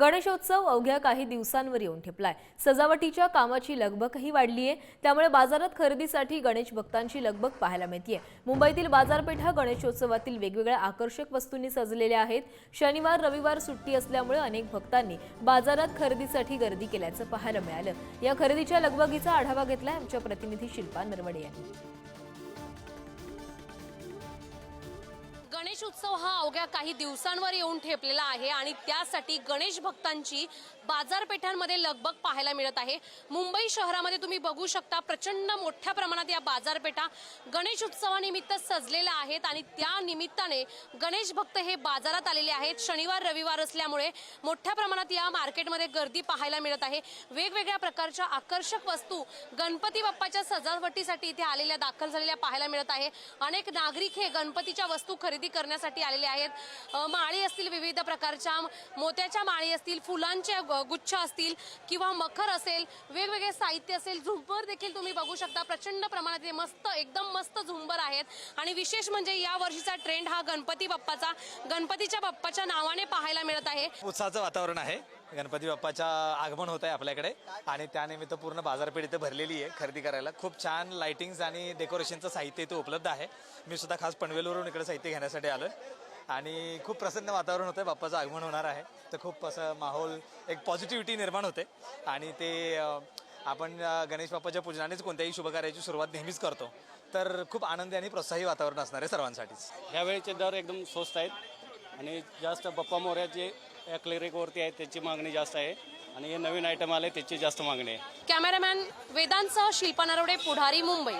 गणेशोत्सव अवघ्या काही दिवसांवर येऊन ठेपलाय. सजावटीच्या कामाची लगबगही आहे त्यामुळे बाजारात खरेदीसाठी गणेश भक्तांची लगबग पाहायला मिळतीये. मुंबईतील बाजारपेठा गणेशोत्सवातील वेगवेगळ्या आकर्षक वस्तूंनी सजलेल्या आहेत. शनिवार रविवार सुट्टी असल्यामुळे अनेक भक्तांनी बाजारात खरेदीसाठी गर्दी केल्याचं पाहायला मिळालं. या खरेदीच्या लगबगीचा आढावा घेतलाय आमच्या प्रतिनिधी शिल्पा नरवडे यांनी. गणेश उत्सव हा अवघ्या काही दिवसांवर येऊन ठेपलेला आहे आणि त्यासाठी गणेश भक्तांची बाजारपेठांमध्ये लगबग पाहायला मिळत आहे. मुंबई शहरामध्ये तुम्ही बघू शकता प्रचंड मोठ्या प्रमाणात या बाजारपेठा गणेश उत्सवानिमित्त सजलेल्या आहेत आणि त्या निमित्ताने गणेश भक्त हे बाजारात आलेले आहेत. शनिवार रविवार असल्यामुळे मोठ्या प्रमाणात या मार्केटमध्ये गर्दी पाहायला मिळत आहे. वेगवेगळ्या प्रकारच्या आकर्षक वस्तू गणपती बाप्पाच्या सजावटीसाठी इथे आलेल्या दाखल झालेल्या पाहायला मिळत आहे. अनेक नागरिक हे गणपतीच्या वस्तू खरेदी करण्यासाठी आलेले आहेत. माळी असतील विविध प्रकारच्या मोत्याच्या माळी असतील फुलांचे गुच्छ असतील किंवा मखर असेल वेगवेगळे साहित्य असेल झुंबर देखील तुम्ही बघू शकता. प्रचंड प्रमाणात मस्त एकदम मस्त झुंबर आहेत. आणि विशेष म्हणजे या वर्षीचा ट्रेंड हा गणपती बाप्पाचा गणपतीच्या बाप्पाच्या नावाने पाहायला मिळत आहे. उत्साहाचं वातावरण आहे. गणपती बाप्पाच्या आगमन होत आहे आपल्याकडे. आणि त्यानिमित्त पूर्ण बाजारपेठ इथं भरलेली आहे खरेदी करायला. खूप छान लाइटिंग्स आणि डेकोरेशनचं साहित्य इथे उपलब्ध आहे. मी सुद्धा खास पनवेलवरून इकडे साहित्य घेण्यासाठी आलो आणि खूप प्रसन्न वातावरण होतं बाप्पाचं आगमन होणार आहे. तर खूप असं माहोल एक पॉझिटिव्हिटी निर्माण होते. आणि ते आपण गणेश बाप्पाच्या पूजनानेच कोणत्याही शुभकार्याची सुरुवात नेहमीच करतो. तर खूप आनंदी आणि प्रोत्साही वातावरण असणार आहे सर्वांसाठीच. ह्यावेळीचे दर एकदम स्वस्त आहेत. आणि जास्त बप्पा मोऱ्याचे क्लिरिकवरती आहेत त्याची मागणी जास्त आहे. आणि हे नवीन आयटम आले त्याची जास्त मागणी आहे. कॅमेरामॅन वेदांतसह शिल्पा नरवडे पुढारी मुंबई.